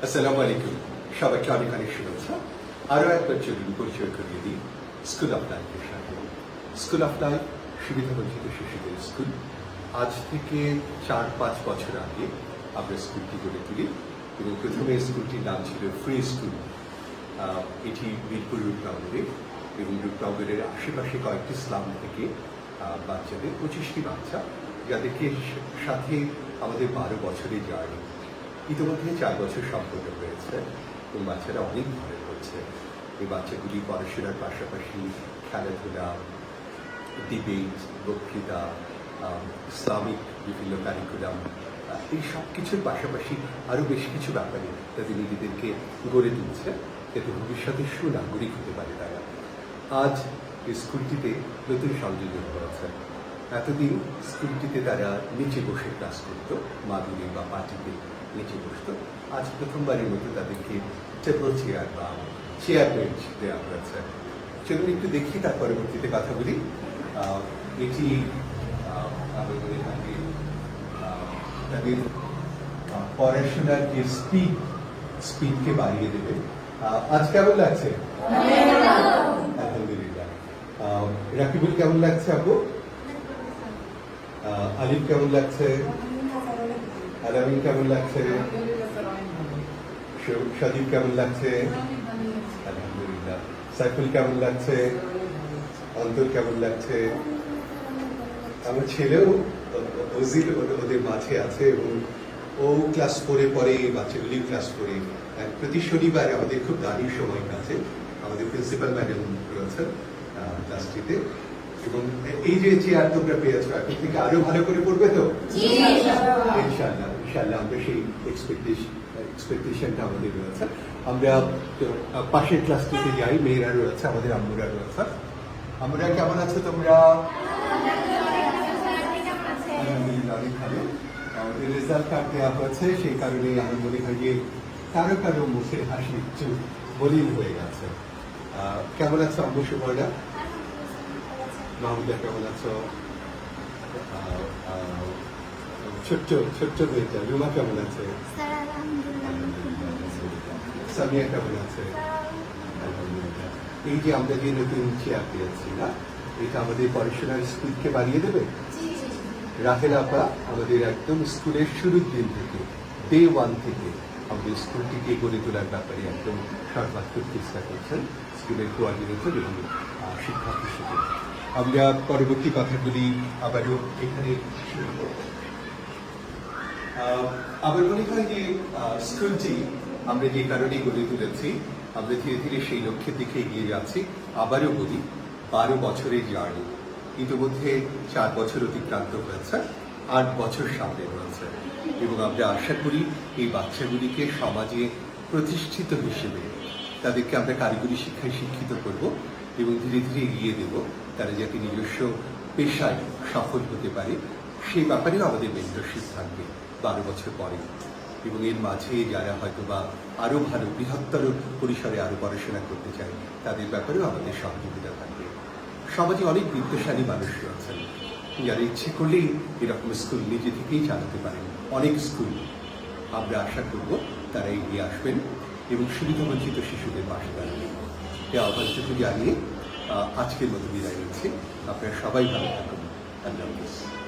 আসসালামু আলাইকুম সবাইকে অনেক অনেক শুভেচ্ছা আরও একবার চলুন পরিচয় করিয়ে দিই স্কুল অফ লাইফের সাথে স্কুল অফ লাইফ সুবিধা বঞ্চিত শিশুদের স্কুল আজ থেকে চার, পাঁচ বছর আগে আমরা স্কুলটি গড়ে তুলি এবং প্রথমে স্কুলটির নাম ছিল ফ্রি স্কুল এটি মিরপুর রূপনগরে এবং রূপনগরের আশেপাশে কয়েকটি স্লাম থেকে বাচ্চাদের পঁচিশটি বাচ্চা যাদেরকে সাথে আমাদের বারো বছরে জার্নি ইতিমধ্যে চার বছর সম্পন্ন হয়েছে এবং বাচ্চারা অনেক ভালো করছে। এই বাচ্চাগুলি পড়াশোনার পাশাপাশি খেলাধুলা ডিবেট বক্তৃতা ইসলামিক বিভিন্ন কারিকুলাম এই সব কিছুর পাশাপাশি আরও বেশ কিছু ব্যাপারে তাদের নিজেদেরকে গড়ে তুলছে যাতে ভবিষ্যতে সুনাগরিক হতে পারে তারা। আজ এই স্কুলটিতে নতুন সংযোজন হয়েছে। এতদিন স্কুলটিতে তারা নিচে বসে ক্লাস করতো মাদুরি বা পাটিতে নিচে বসতো। আজ প্রথমবারের মতো তাদেরকে টেবল চেয়ার বা চেয়ার বেঞ্চ দেওয়া হয়েছে। চলুন একটু দেখি, তার পরবর্তীতে কথা বলি। এটি তাদের পড়াশোনার যে স্পিড স্পিডকে বাড়িয়ে দেবে। আজ কেমন লাগছে? রাকিবুল কেমন লাগছে আপু? আলিফ কেমন লাগছে? আলামিন কেমন লাগছে? স- সজীব কেমন লাগছে? আলহামদুলিল্লাহ। সাইফুল কেমন লাগছে? অন্তর কেমন লাগছে? আমার ছেলেও ওজির ওদের মাঝে আছে এবং ও ক্লাস ফোরে পরে বাচ্চাগুলি ক্লাস ফোরে। আর প্রতি শনিবার আমাদের খুব দারুণ সময় কাছে আমাদের প্রিন্সিপাল ম্যাডাম রয়েছেন ক্লাসটিতে। এবং এই যে চেয়ার তোমরা পেয়েছ এখন থেকে আরও ভালো করে পড়বে তো? ইনশাআল্লাহ। ইনশাআল্লাহ আমরা সেই এক্সপেকটেশন এক্সপেকটেশনটা আমাদের রয়েছে। আমরা পাশের ক্লাসটিতে যাই মেয়েরা রয়েছে আমাদের আম্মুরা রয়েছে। আমরা কেমন আছো তোমরা? আলহামদুলিল্লাহ অনেক ভালো। আমাদের রেজাল্ট কার্ড দেওয়া হয়েছে সেই কারণেই আমার মনে হয় যে কারও কারও মুখের হাসি একটু মলিন হয়ে গেছে। কেমন আছো আম্মু সুবর্ণা? মাহমুদা কেমন আছো? ছোট্ট ছোট্ট মেয়েটা রুমা কেমন আছে? সামিয়া কেমন আছে? এই যে আমরা যে নতুন চেয়ার পেয়েছি না? এটা আমাদের পড়াশোনার স্পিডকে বাড়িয়ে দেবে? রাহেল আপা আমাদের একদম স্কুলের শুরুর দিন থেকে ডে ওয়ান থেকে আমাদের স্কুলটিকে গড়ে তোলার ব্যাপারে একদম সর্বাত্মক চেষ্টা করছেন স্কুলের কোয়ার্ডিনেটর এবং শিক্ষক হিসেবে। আমরা পরবর্তী কথাগুলি আবারও এখানে শুরু করব আমার মনে হয় যে স্কুলটি আমরা যে কারণে গড়ে তুলেছি, আমরা ধীরে ধীরে সেই লক্ষ্যের দিকে এগিয়ে যাচ্ছি। আবারও বলি, বারো বছরের জার্নি। ইতিমধ্যে চার বছর অতিক্রান্ত হয়েছে, আট বছর সামনে রয়েছে। এবং আমরা আশা করি এই বাচ্চাগুলিকে সমাজে প্রতিষ্ঠিত হিসেবে তাদেরকে আমরা কারিগরি শিক্ষায় শিক্ষিত করব এবং ধীরে ধীরে এগিয়ে দেব। তারা যাতে নিজস্ব পেশায় সফল হতে পারে। সেই ব্যাপারেও আমাদের মেন্টরশিপ থাকবে বারো বছর পরে। এবং এর মাঝে যারা হয়তো বা আরও ভালো, বৃহত্তর পরিসরে আরও পড়াশোনা করতে চায়, তাদের ব্যাপারেও আমাদের সহযোগিতা থাকবে। সমাজে অনেক বিত্তশালী মানুষ রয়েছেন যারা ইচ্ছে করলেই এরকম স্কুল নিজে থেকেই চালাতে পারেন। অনেক স্কুল। আমরা আশা করব তারা এগিয়ে আসবেন এবং সুবিধাবঞ্চিত শিশুদের পাশে দাঁড়াবেন এই আহ্বানটুকু জানিয়ে আজকের মতো বিদায় নিচ্ছি। আপনারা সবাই ভালো থাকুন। আল্লাহ হাফিজ।